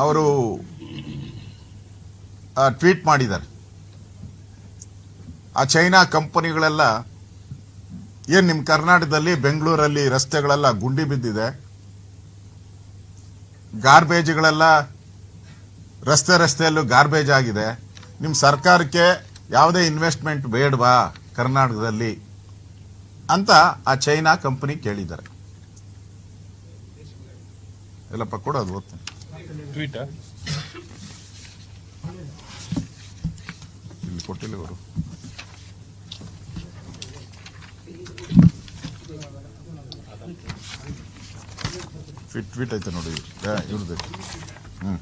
ಅವರು ಟ್ವೀಟ್ ಮಾಡಿದ್ದಾರೆ. ಆ ಚೈನಾ ಕಂಪನಿಗಳೆಲ್ಲ, ಏನು ನಿಮ್ಮ ಕರ್ನಾಟಕದಲ್ಲಿ, ಬೆಂಗಳೂರಲ್ಲಿ ರಸ್ತೆಗಳೆಲ್ಲ ಗುಂಡಿ ಬಿದ್ದಿದೆ. ಗಾರ್ಬೇಜ್ಗಳೆಲ್ಲ ರಸ್ತೆ ರಸ್ತೆಯಲ್ಲೂ ಗಾರ್ಬೇಜ್ ಆಗಿದೆ. ನಿಮ್ಮ ಸರ್ಕಾರಕ್ಕೆ ಯಾವುದೇ ಇನ್ವೆಸ್ಟ್ಮೆಂಟ್ ಬೇಡವಾ ಕರ್ನಾಟಕದಲ್ಲಿ ಅಂತ ಆ ಚೈನಾ ಕಂಪನಿ ಕೇಳಿದ್ದಾರೆ. ಎಲ್ಲಪ್ಪ ಕೊಡೋದು ಓದ್ತೀನಿ. ಟ್ವೀಟ್ ಇಲ್ಲಿ ಕೊಟ್ಟಿಲ್ಲ ಅವರು ಫಿಟ್ ಟ್ವೀಟ್ ಐತೆ ನೋಡಿ ಇವ್ರದ್ದು. ಹ್ಞೂ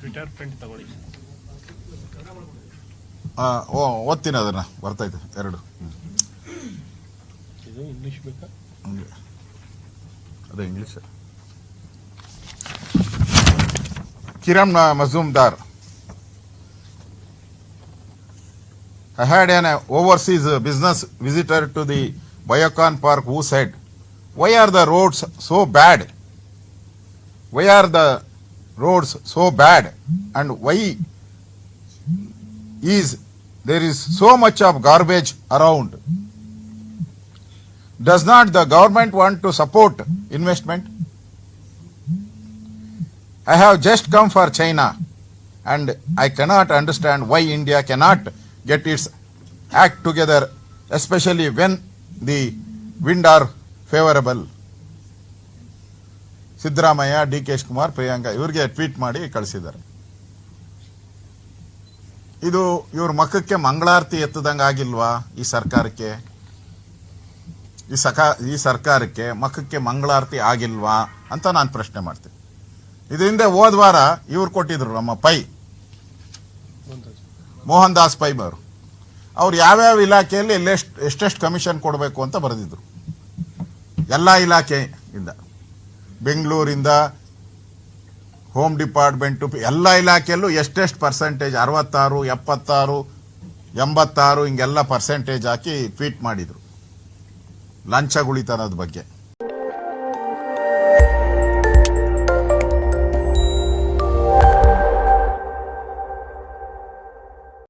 ಟ್ವಿಟರ್ ಪ್ರಿಂಟ್ ತಗೊಳ್ಳಿ. ಓ ಓದ್ತೀನಿ ಅದನ್ನು. ಬರ್ತೈತೆ ಎರಡು. ಹ್ಞೂ ಇದು ಇಂಗ್ಲೀಷ್ ಬೇಕಾ? ಹಂಗೆ. ಅದೇ English Kiram Mazumdar. I had an overseas business visitor to the Biocon Park who said, Why are the roads so bad? Why are the roads so bad? And why is there is so much of garbage around? Does not the government want to support investment? I have just come for China and I cannot understand why India cannot get its act together, especially when the wind are favorable. Siddaramaiah D K Shivakumar Priyanka tweet tweet ಮಾಡಿ ಕಳಿಸಿದ್ದಾರೆ ಇದು ಇವ್ರ ಮಖಕ್ಕೆ ಮಂಗಳಾರತಿ ಎತ್ತದಂಗೆ ಆಗಿಲ್ವಾ ಈ ಸರ್ಕಾರಕ್ಕೆ ಈ ಸಕ ಈ ಸರ್ಕಾರಕ್ಕೆ ಮಕ್ಕಕ್ಕೆ ಮಂಗಳಾರತಿ ಆಗಿಲ್ವಾ ಅಂತ ನಾನು ಪ್ರಶ್ನೆ ಮಾಡ್ತೀನಿ ಇದು ಹಿಂದೆ ಹೋದ ವಾರ ಇವ್ರು ಕೊಟ್ಟಿದ್ರು ನಮ್ಮ ಪೈ. ಮೋಹನ್ ದಾಸ್ ಪೈ ಅವರು ಅವ್ರು ಯಾವ್ಯಾವ ಇಲಾಖೆಯಲ್ಲಿ ಎಲ್ಲೆಷ್ಟು ಎಷ್ಟೆಷ್ಟು ಕಮಿಷನ್ ಕೊಡಬೇಕು ಅಂತ ಬರೆದಿದ್ರು. ಎಲ್ಲ ಇಲಾಖೆಯಿಂದ. ಬೆಂಗಳೂರಿಂದ, ಹೋಮ್ ಡಿಪಾರ್ಟ್ಮೆಂಟು, ಎಲ್ಲ ಇಲಾಖೆಯಲ್ಲೂ ಎಷ್ಟೆಷ್ಟು ಪರ್ಸೆಂಟೇಜ್, ಅರವತ್ತಾರು, ಎಪ್ಪತ್ತಾರು, ಎಂಬತ್ತಾರು, ಹಿಂಗೆಲ್ಲ ಪರ್ಸೆಂಟೇಜ್ ಹಾಕಿ ಟ್ವೀಟ್ ಮಾಡಿದರು. ಲಂಚ ಗುಳಿತನದ ಬಗ್ಗೆ.